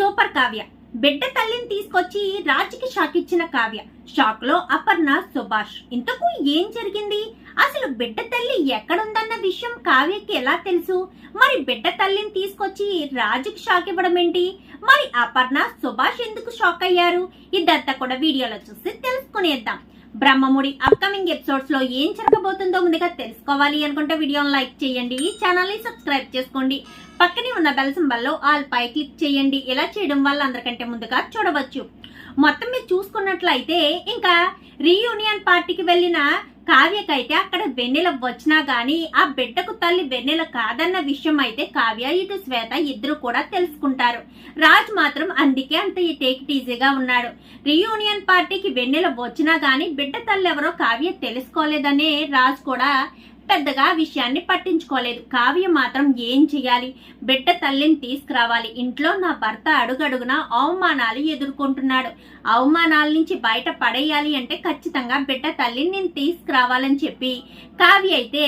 Super Kavya. బిడ్డ తల్లిని తీసుకొచ్చి రాజుకి షాక్ ఇచ్చిన కావ్య. షాక్లో అపర్ణ సుభాష్ ఇంతకు ఏం జరిగింది? అసలు బిడ్డ తల్లి ఎక్కడుందన్న విషయం కావ్యకి ఎలా తెలుసు? మరి బిడ్డ తల్లిని తీసుకొచ్చి రాజుకి షాక్ ఇవ్వడం ఏంటి? మరి అపర్ణ సుభాష్ ఎందుకు షాక్ అయ్యారు? ఇదంతా కూడా వీడియోలో చూసి తెలుసుకునేద్దాం. బ్రహ్మముడి అప్కమింగ్ ఎపిసోడ్స్లో ఏం జరగబోతుందో ముందుగా తెలుసుకోవాలి అనుకుంటే వీడియోని లైక్ చేయండి. ఈ ఛానల్ని సబ్స్క్రైబ్ చేసుకోండి. పక్కనే ఉన్న బెల్ సింబల్లో ఆల్ పై క్లిక్ చేయండి. ఇలా చేయడం వల్ల అందరికంటే ముందుగా చూడవచ్చు. మొత్తం మీరు చూసుకున్నట్లయితే ఇంకా రీయూనియన్ పార్టీకి వెళ్ళిన కావ్యకైతే అక్కడ వెన్నెల వచ్చినా గాని ఆ బిడ్డకు తల్లి వెన్నెల కాదన్న విషయం అయితే కావ్య ఇటు శ్వేత ఇద్దరు కూడా తెలుసుకుంటారు. రాజ్ మాత్రం అందుకే అంత ఈ టేక్ టీజీగా ఉన్నాడు. రీయూనియన్ పార్టీకి వెన్నెల వచ్చినా గాని బిడ్డ తల్లి ఎవరో కావ్య తెలుసుకోలేదనే రాజ్ కూడా పెద్దగా విషయాన్ని పట్టించుకోలేదు. కావ్య మాత్రం ఏం చేయాలి బిడ్డ తల్లిని తీసుకురావాలి. ఇంట్లో నా భర్త అడుగడుగున అవమానాలు ఎదుర్కొంటున్నాడు. అవమానాల నుంచి బయట పడేయాలి అంటే ఖచ్చితంగా బిడ్డ తల్లిని నేను తీసుకురావాలని చెప్పి కావ్య అయితే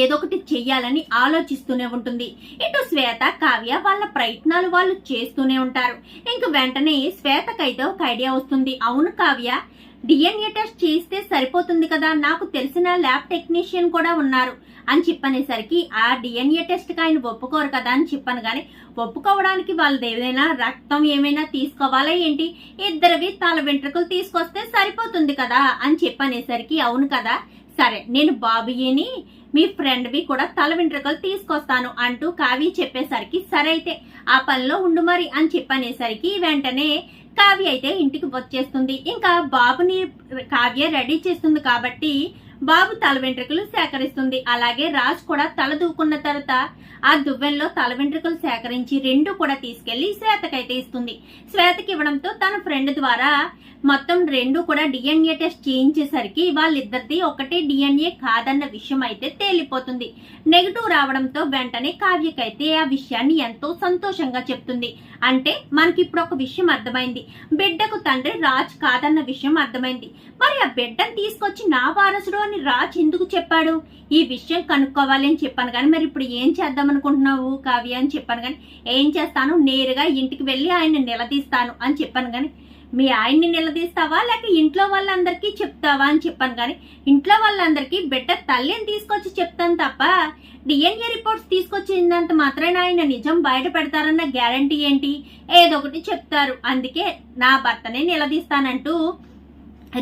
ఏదో ఒకటి చెయ్యాలని ఆలోచిస్తూనే ఉంటుంది. ఇటు శ్వేత కావ్య వాళ్ళ ప్రయత్నాలు వాళ్ళు చేస్తూనే ఉంటారు. ఇంక వెంటనే శ్వేతకైతే ఒక ఐడియా వస్తుంది. అవును కావ్య డిఎన్ఏ టెస్ట్ చేస్తే సరిపోతుంది కదా నాకు తెలిసిన ల్యాబ్ టెక్నీషియన్ కూడా ఉన్నారు అని చెప్పనేసరికి ఆ డిఎన్ఏ టెస్ట్కి ఆయన ఒప్పుకోరు కదా అని చెప్పాను కానీ ఒప్పుకోవడానికి వాళ్ళది ఏదైనా రక్తం ఏమైనా తీసుకోవాలా ఏంటి? ఇద్దరివి తల వెంట్రుకలు తీసుకొస్తే సరిపోతుంది కదా అని చెప్పనేసరికి అవును కదా సరే నేను బాబుయ్యని మీ ఫ్రెండ్వి కూడా తల వెంట్రుకలు తీసుకొస్తాను అంటూ కావి చెప్పేసరికి సరే అయితే ఆ పనిలో ఉండు మరి అని చెప్పనేసరికి వెంటనే కావ్య అయితే ఇంటికి వచ్చేస్తుంది. ఇంకా బాబుని కావ్య రెడీ చేస్తుంది కాబట్టి బాబు తల వెంట్రుకలు సేకరిస్తుంది. అలాగే రాజ్ కూడా తల దూకున్న తర్వాత ఆ దువ్వెల్లో తల వెంట్రుకలు సేకరించి రెండు కూడా తీసుకెళ్ళి శ్వేతకైతే ఇస్తుంది. శ్వేతకి ఇవ్వడంతో తన ఫ్రెండ్ ద్వారా మొత్తం రెండు కూడా డిఎన్ఏ టెస్ట్ చేయించేసరికి వాళ్ళిద్దరిది ఒకటే డిఎన్ఏ కాదన్న విషయం అయితే తేలిపోతుంది. నెగిటివ్ రావడంతో వెంటనే కావ్యకైతే ఆ విషయాన్ని ఎంతో సంతోషంగా చెప్తుంది. అంటే మనకి ఇప్పుడు ఒక విషయం అర్థమైంది. బిడ్డకు తండ్రి రాజ్ కాదన్న విషయం అర్థమైంది. మరి ఆ బిడ్డను తీసుకొచ్చి నా వారసుడు అని రాజ్ ఎందుకు చెప్పాడు? ఈ విషయం కనుక్కోవాలి అని చెప్పాను కానీ మరి ఇప్పుడు ఏం చేద్దాం అనుకుంటున్నావు కావ్య అని చెప్పాను కానీ ఏం చేస్తాను? నేరుగా ఇంటికి వెళ్ళి ఆయన నిలదీస్తాను అని చెప్పాను కానీ మీ ఆయన్ని నిలదీస్తావా లేక ఇంట్లో వాళ్ళందరికీ చెప్తావా అని చెప్పాను కానీ ఇంట్లో వాళ్ళందరికీ బిడ్డ తల్లిని తీసుకొచ్చి చెప్తాను తప్ప డిఎన్ఏ రిపోర్ట్స్ తీసుకొచ్చినంత మాత్రమే ఆయన నిజం బయట పెడతారన్న గ్యారంటీ ఏంటి? ఏదో ఒకటి చెప్తారు. అందుకే నా భర్తనే నిలదీస్తానంటూ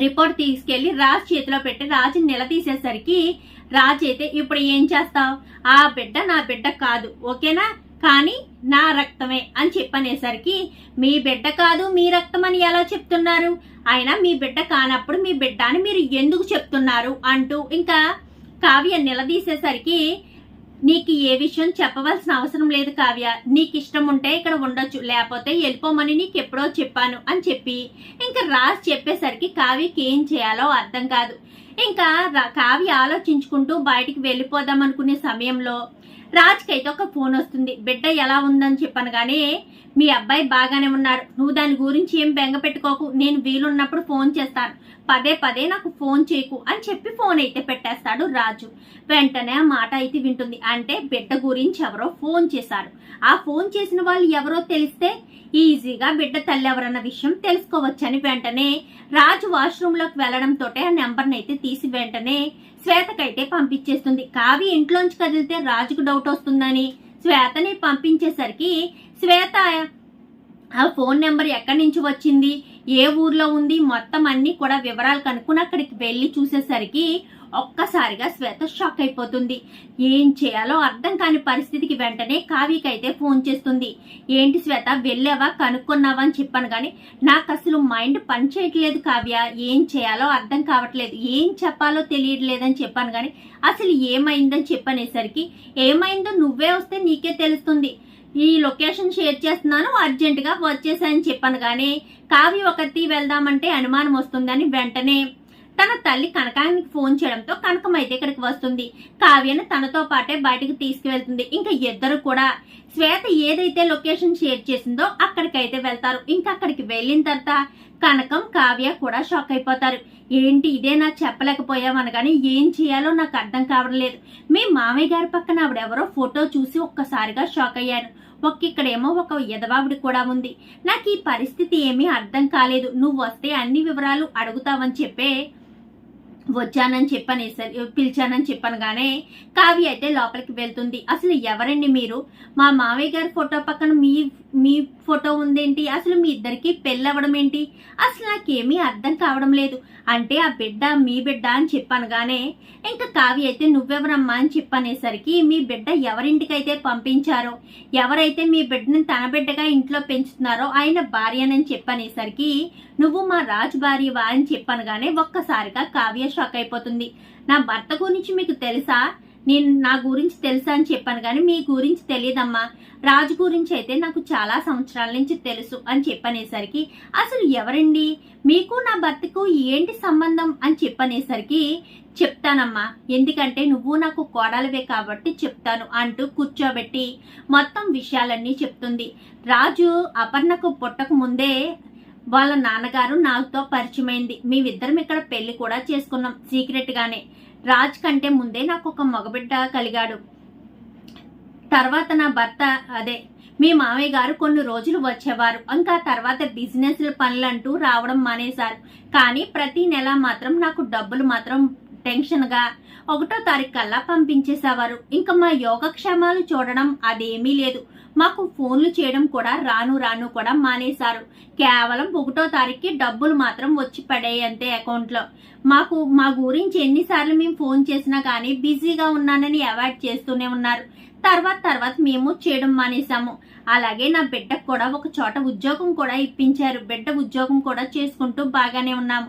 రిపోర్ట్ తీసుకెళ్ళి రాజ్ చేతిలో పెట్టి రాజు నిలదీసేసరికి రాజు అయితే ఇప్పుడు ఏం చేస్తావు? ఆ బిడ్డ నా బిడ్డ కాదు ఓకేనా? కానీ నా రక్తమే అని చెప్పనేసరికి మీ బిడ్డ కాదు మీ రక్తం అని ఎలా చెప్తున్నారు? అయినా మీ బిడ్డ కానప్పుడు మీ బిడ్డ అని మీరు ఎందుకు చెప్తున్నారు అంటూ ఇంకా కావ్య నిలదీసేసరికి నీకు ఏ విషయం చెప్పవలసిన అవసరం లేదు కావ్య. నీకు ఇష్టం ఉంటే ఇక్కడ ఉండొచ్చు లేకపోతే వెళ్ళిపోమని నీకు ఎప్పుడో చెప్పాను అని చెప్పి ఇంకా రాజ్ చెప్పేసరికి కావ్యకి ఏం చేయాలో అర్థం కాదు. ఇంకా రా- కావ్య ఆలోచించుకుంటూ బయటికి వెళ్ళిపోదాం అనుకునే సమయంలో రాజ్కి అయితే ఒక ఫోన్ వస్తుంది. బిడ్డ ఎలా ఉందని చెప్పాను కానీ మీ అబ్బాయి బాగానే ఉన్నాడు. నువ్వు దాని గురించి ఏం బెంగ పెట్టుకోకు. నేను వీలున్నప్పుడు ఫోన్ చేస్తాను. పదే పదే నాకు ఫోన్ చేయకు అని చెప్పి ఫోన్ అయితే పెట్టేస్తాడు రాజు. వెంటనే ఆ మాట అయితే వింటుంది. అంటే బిడ్డ గురించి ఎవరో ఫోన్ చేశారు. ఆ ఫోన్ చేసిన వాళ్ళు ఎవరో తెలిస్తే ఈజీగా బిడ్డ తల్లి ఎవరన్న విషయం తెలుసుకోవచ్చని వెంటనే రాజు వాష్రూమ్లోకి వెళ్ళడంతో ఆ నెంబర్ని అయితే తీసి వెంటనే శ్వేతకైతే పంపించేస్తుంది. కావి ఇంట్లోంచి కదిలితే రాజుకు డౌట్ వస్తుందని శ్వేతని పంపించేసరికి శ్వేత ఆ ఫోన్ నెంబర్ ఎక్కడి నుంచి వచ్చింది? ఏ ఊర్లో ఉంది? మొత్తం అన్ని కూడా వివరాలు కనుక్కుని అక్కడికి వెళ్ళి చూసేసరికి ఒక్కసారిగా శ్వేత షాక్ అయిపోతుంది. ఏం చేయాలో అర్థం కాని పరిస్థితికి వెంటనే కావ్యకైతే ఫోన్ చేస్తుంది. ఏంటి శ్వేత వెళ్ళావా? కనుక్కున్నావా అని చెప్పాను కానీ నాకు అసలు మైండ్ పనిచేయట్లేదు కావ్య. ఏం చేయాలో అర్థం కావట్లేదు. ఏం చెప్పాలో తెలియట్లేదని చెప్పాను కానీ అసలు ఏమైందని చెప్పనేసరికి ఏమైందో నువ్వే వస్తే నీకే తెలుస్తుంది. ఈ లొకేషన్ షేర్ చేస్తున్నాను అర్జెంటుగా వచ్చేసాయని చెప్పాను కానీ కావ్య ఒకటి వెళ్దామంటే అనుమానం వస్తుందని వెంటనే తన తల్లి కనకానికి ఫోన్ చేయడంతో కనకం అయితే ఇక్కడికి వస్తుంది. కావ్యను తనతో పాటే బయటకు తీసుకువెళ్తుంది. ఇంకా ఇద్దరు కూడా శ్వేత ఏదైతే లొకేషన్ షేర్ చేసిందో అక్కడికైతే వెళ్తారు. ఇంకా అక్కడికి వెళ్ళిన తర్వాత కనకం కావ్య కూడా షాక్ అయిపోతారు. ఏంటి ఇదే నాకు చెప్పలేకపోయామని కానీ ఏం చేయాలో నాకు అర్థం కావడం లేదు. మీ మామయ్య గారి పక్కన ఆవిడెవరో ఫోటో చూసి ఒక్కసారిగా షాక్ అయ్యాను ఒక్క ఇక్కడేమో ఒక ఎదవావిడి కూడా ఉంది. నాకు ఈ పరిస్థితి ఏమీ అర్థం కాలేదు. నువ్వు వస్తే అన్ని వివరాలు అడుగుతావని చెప్పే వచ్చానని చెప్పని పిలిచానని చెప్పనగానే కావ్య అయితే లోపలికి వెళ్తుంది. అసలు ఎవరండి మీరు? మా మామయ్య గారి ఫోటో పక్కన మీ మీ ఫోటో ఉందేంటి? అసలు మీ ఇద్దరికి పెళ్ళి అవ్వడం ఏంటి అసలు నాకేమీ అర్థం కావడం లేదు. అంటే ఆ బిడ్డ మీ బిడ్డ అని చెప్పనగానే ఇంకా కావ్య అయితే నువ్వెవరమ్మా అని చెప్పనేసరికి మీ బిడ్డ ఎవరింటికైతే పంపించారో ఎవరైతే మీ బిడ్డని తన బిడ్డగా ఇంట్లో పెంచుతున్నారో ఆయన భార్యనని చెప్పనేసరికి నువ్వు మా రాజు భార్యవా అని చెప్పనగానే ఒక్కసారిగా కావ్య షాక్ అయిపోతుంది. నా భర్త గురించి మీకు తెలుసా? నేను నా గురించి తెలుసా అని చెప్పాను కానీ మీ గురించి తెలియదమ్మా. రాజు గురించి అయితే నాకు చాలా సంవత్సరాల నుంచి తెలుసు అని చెప్పనేసరికి అసలు ఎవరండి? మీకు నా భర్తకు ఏంటి సంబంధం? అని చెప్పనేసరికి చెప్తానమ్మా. ఎందుకంటే నువ్వు నాకు కోడలివే కాబట్టి చెప్తాను అంటూ కూర్చోబెట్టి మొత్తం విషయాలన్నీ చెప్తుంది. రాజు అపర్ణకు పుట్టక ముందే వాళ్ళ నాన్నగారు నాతో పరిచయమైంది. మేమిద్దరం ఇక్కడ పెళ్ళి కూడా చేసుకున్నాం. సీక్రెట్ గానే రాజ్ కంటే ముందే నాకు ఒక మగబిడ్డ కలిగాడు. తర్వాత నా భర్త అదే మీ మామయ్య గారు కొన్ని రోజులు వచ్చేవారు. ఇంకా తర్వాత బిజినెస్ పనులంటూ రావడం మానేశారు. కానీ ప్రతి నెల మాత్రం నాకు డబ్బులు మాత్రం టెన్షన్గా ఒకటో తారీఖు కల్లా పంపించేసేవారు. ఇంకా మా యోగక్షేమాలు చూడడం అదేమీ లేదు. మాకు ఫోన్లు చేయడం కూడా రాను రాను కూడా మానేశారు. కేవలం ఒకటో తారీఖుకి డబ్బులు మాత్రం వచ్చి పడాయి అంతే అకౌంట్లో. మాకు మా గురించి ఎన్నిసార్లు మేము ఫోన్ చేసినా కానీ బిజీగా ఉన్నానని అవాయిడ్ చేస్తూనే ఉన్నారు. తర్వాత తర్వాత మేము చేయడం మానేశాము. అలాగే నా బిడ్డకు కూడా ఒక చోట ఉద్యోగం కూడా ఇప్పించారు. బిడ్డ ఉద్యోగం కూడా చేసుకుంటూ బాగానే ఉన్నాము.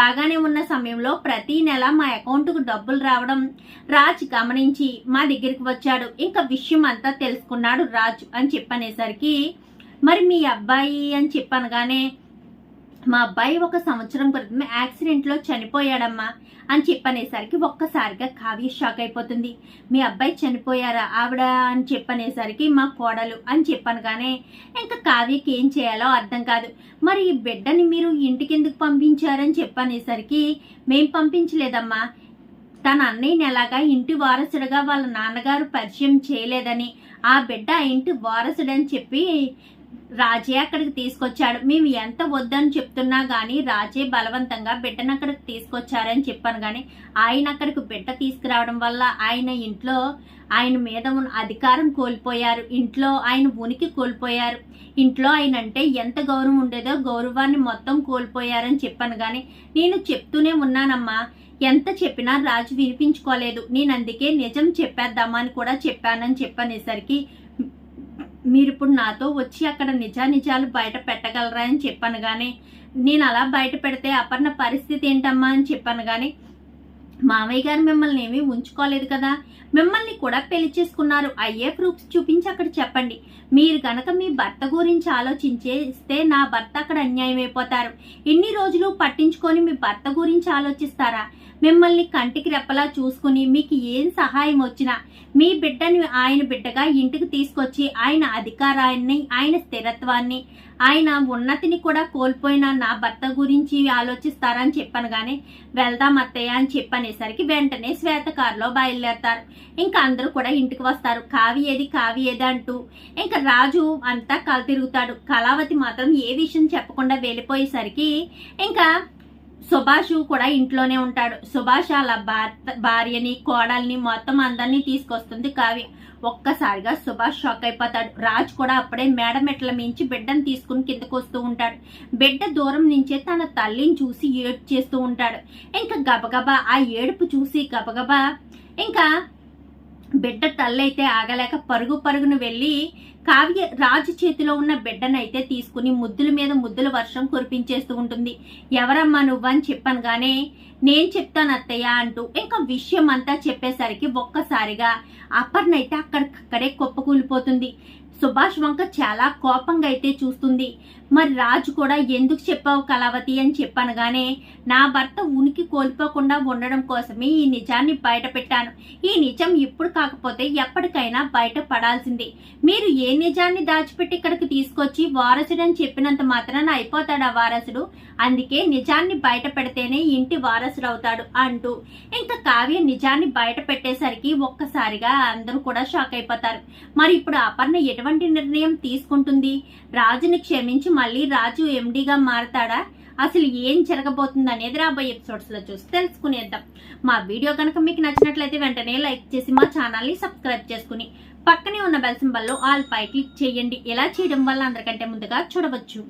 బాగానే ఉన్న సమయంలో ప్రతి నెల మా అకౌంట్కు డబ్బులు రావడం రాజ్ గమనించి మా దగ్గరికి వచ్చాడు. ఇంకా విషయం అంతా తెలుసుకున్నాడు రాజు అని చెప్పనేసరికి మరి మీ అబ్బాయి అని చెప్పనగానే మా అబ్బాయి ఒక సంవత్సరం క్రితం యాక్సిడెంట్లో చనిపోయాడమ్మా అని చెప్పనేసరికి ఒక్కసారిగా కావ్య షాక్ అయిపోతుంది. మీ అబ్బాయి చనిపోయారా ఆవిడ అని చెప్పనేసరికి మా కోడలు అని చెప్పనగానే ఇంకా కావ్యకి ఏం చేయాలో అర్థం కాదు. మరి ఈ బిడ్డని మీరు ఇంటికెందుకు పంపించారని చెప్పనేసరికి మేం పంపించలేదమ్మా. తన అన్నయ్యని ఎలాగా ఇంటి వారసుడిగా వాళ్ళ నాన్నగారు పరిచయం చేయలేదని ఆ బిడ్డ ఇంటి వారసుడని చెప్పి రాజే అక్కడికి తీసుకొచ్చాడు. మేము ఎంత వద్దని చెప్తున్నా కానీ రాజే బలవంతంగా బిడ్డను అక్కడికి తీసుకొచ్చారని చెప్పాను కానీ ఆయన అక్కడికి బిడ్డ తీసుకురావడం వల్ల ఆయన ఇంట్లో ఆయన మీద ఉన్న అధికారం కోల్పోయారు. ఇంట్లో ఆయన ఉనికి కోల్పోయారు. ఇంట్లో ఆయన అంటే ఎంత గౌరవం ఉండేదో గౌరవాన్ని మొత్తం కోల్పోయారని చెప్పాను కానీ నేను చెప్తూనే ఉన్నానమ్మా. ఎంత చెప్పినా రాజు వినిపించుకోలేదు. నేను అందుకే నిజం చెప్పేద్దామా అని కూడా చెప్పానని చెప్పనేసరికి మీరు ఇప్పుడు నాతో వచ్చి అక్కడ నిజా నిజాలు బయట పెట్టగలరా అని చెప్పాను కానీ నేను అలా బయట పెడితే అపర్ణ పరిస్థితి ఏంటమ్మా అని చెప్పాను కానీ మామయ్య గారు మిమ్మల్ని ఏమీ ఉంచుకోలేదు కదా. మిమ్మల్ని కూడా పెళ్ళి చేసుకున్నారు. అయ్యే ప్రూఫ్స్ చూపించి అక్కడ చెప్పండి. మీరు గనక మీ భర్త గురించి ఆలోచించేస్తే నా భర్త అక్కడ అన్యాయం అయిపోతారు ఇన్ని రోజులు పట్టించుకొని మీ భర్త గురించి ఆలోచిస్తారా? మిమ్మల్ని కంటికి రెప్పలా చూసుకుని మీకు ఏం సహాయం వచ్చినా మీ బిడ్డని ఆయన బిడ్డగా ఇంటికి తీసుకొచ్చి ఆయన అధికారాన్ని ఆయన స్థిరత్వాన్ని ఆయన ఉన్నతిని కూడా కోల్పోయిన నా భర్త గురించి ఆలోచిస్తారని చెప్పాను కానీ వెళ్దాం అత్తయ్య అని చెప్పనేసరికి వెంటనే శ్వేత కారులో బయలుదేరతారు. ఇంకా అందరూ కూడా ఇంటికి వస్తారు. కావి ఏది కావి ఏది అంటూ ఇంకా రాజు అంతా కల తిరుగుతాడు కళావతి మాత్రం ఏ విషయం చెప్పకుండా వెళ్ళిపోయేసరికి ఇంకా సుభాష్ కూడా ఇంట్లోనే ఉంటాడు. సుభాష్ వాళ్ళ భార్యని కోడల్ని మొత్తం అందరినీ తీసుకొస్తుంది కావ్య. ఒక్కసారిగా సుభాష్ షాక్ అయిపోతాడు. రాజ్ కూడా అప్పుడే మేడ మెట్ల మించి బిడ్డను తీసుకుని కిందకు వస్తూ ఉంటాడు. బిడ్డ దూరం నుంచే తన తల్లిని చూసి ఏడు చేస్తూ ఉంటాడు. ఇంకా గబగబా ఆ ఏడుపు చూసి గబగబా ఇంకా బిడ్డ తల్లైతే ఆగలేక పరుగు పరుగును వెళ్ళి కావ్య రాజు చేతిలో ఉన్న బిడ్డనైతే తీసుకుని ముద్దుల మీద ముద్దుల వర్షం కురిపించేస్తూ ఉంటుంది. ఎవరమ్మా నువ్వని చెప్పాను గానే నేను చెప్తాను అత్తయ్య అంటూ ఇంకా విషయం అంతా చెప్పేసరికి ఒక్కసారిగా అపర్ణైతే అక్కడికక్కడే కుప్పకూలిపోతుంది. సుభాష్ వంక చాలా కోపంగా అయితే చూస్తుంది. మరి రాజు కూడా ఎందుకు చెప్పావు కళావతి అని చెప్పనగానే నా భర్త ఉనికి కోల్పోకుండా ఉండడం కోసమే ఈ నిజాన్ని బయట పెట్టాను ఈ నిజం ఇప్పుడు కాకపోతే ఎప్పటికైనా బయట పడాల్సిందే మీరు ఏ నిజాన్ని దాచిపెట్టి ఇక్కడికి తీసుకొచ్చి వారసుడని చెప్పినంత మాత్రాన ఆ వారసుడు? అందుకే నిజాన్ని బయట పెడితేనే ఇంటి వారసుడు అవుతాడు అంటూ. ఇంకా కావ్య నిజాన్ని బయట పెట్టేసరికి ఒక్కసారిగా అందరూ కూడా షాక్ అయిపోతారు. మరి ఇప్పుడు అపర్ణ ఎటువంటి నిర్ణయం తీసుకుంటుంది? రాజుని క్షమించి మళ్ళీ రాజు ఎండిగా మారతాడా? అసలు ఏం జరగబోతుంది అనేది రాబోయే ఎపిసోడ్స్లో చూసి తెలుసుకునేద్దాం. మా వీడియో కనుక మీకు నచ్చినట్లయితే వెంటనే లైక్ చేసి మా ఛానల్ని సబ్స్క్రైబ్ చేసుకుని పక్కనే ఉన్న బెల్ సింబల్లో ఆల్ పై క్లిక్ చేయండి. ఇలా చేయడం వల్ల అందరికంటే ముందుగా చూడవచ్చు.